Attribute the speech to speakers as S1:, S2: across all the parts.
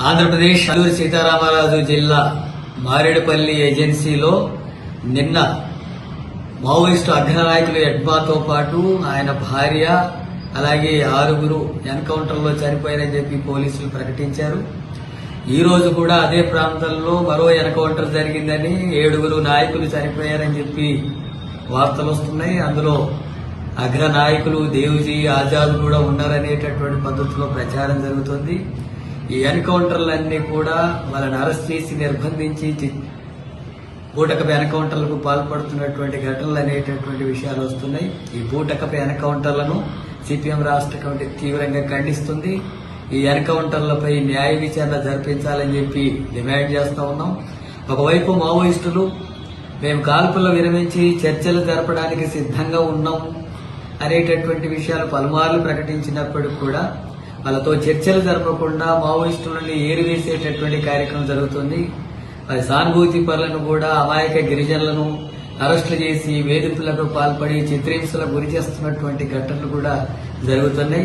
S1: ఆంధ్రప్రదేశ్ అల్లూరి సీతారామరాజు జిల్లా మారేడుపల్లి ఏజెన్సీలో నిన్న మావోయిస్టు అగ్రనాయకులు ఎడ్మాతో పాటు ఆయన భార్య అలాగే ఆరుగురు ఎన్కౌంటర్లో చనిపోయారని చెప్పి పోలీసులు ప్రకటించారు. ఈ రోజు కూడా అదే ప్రాంతంలో మరో ఎన్కౌంటర్ జరిగిందని ఏడుగురు నాయకులు చనిపోయారని చెప్పి వార్తలు వస్తున్నాయి. అందులో అగ్ర నాయకులు దేవుజీ ఆజాద్ కూడా ఉన్నారనేటటువంటి పద్ధతిలో ప్రచారం జరుగుతుంది. ఈ ఎన్కౌంటర్లన్నీ కూడా వాళ్ళని అరెస్ట్ చేసి నిర్బంధించి చి- బూటకపు ఎన్కౌంటర్లకు పాల్పడుతున్నటువంటి ఘటనలు అనేటటువంటి విషయాలు వస్తున్నాయి. ఈ బూటకపు ఎన్కౌంటర్లను సిపిఎం రాష్ట్ర కమిటీ తీవ్రంగా ఖండిస్తుంది. ఈ ఎన్కౌంటర్లపై న్యాయ విచారణ జరిపించాలని చెప్పి డిమాండ్ చేస్తూ ఉన్నాం. ఒకవైపు మావోయిస్టులు మేము కాల్పులు విరమించి చర్చలు జరపడానికి సిద్ధంగా ఉన్నాం అనేటటువంటి విషయాలు పలుమార్లు ప్రకటించినప్పటికి కూడా వాళ్ళతో చర్చలు జరపకుండా మావోయిస్టులని ఏరివేసేటటువంటి కార్యక్రమం జరుగుతుంది. మరి సానుభూతి పరులను కూడా అమాయక గిరిజనులను అరెస్టులు చేసి వేధింపులకు పాల్పడి చిత్రహింసలకు గురి చేస్తున్నటువంటి ఘటనలు కూడా జరుగుతున్నాయి.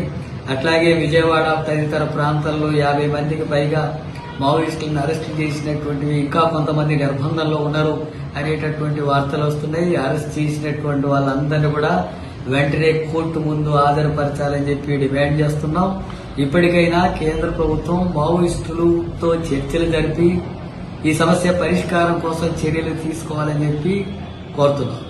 S1: అట్లాగే విజయవాడ తదితర ప్రాంతాల్లో యాభై మందికి పైగా మావోయిస్టులను అరెస్ట్ చేసినటువంటివి ఇంకా కొంతమంది నిర్బంధంలో ఉన్నారు అనేటటువంటి వార్తలు వస్తున్నాయి. అరెస్ట్ చేసినటువంటి వాళ్ళందరినీ కూడా వెంటనే కోర్టు ముందు హాజరుపరచాలని చెప్పి డిమాండ్ చేస్తున్నాం. ఇప్పటికైనా కేంద్ర ప్రభుత్వం మావోయిస్టులతో చర్చలు జరిపి ఈ సమస్య పరిష్కారం కోసం చర్యలు తీసుకోవాలని చెప్పి కోరుతున్నాం.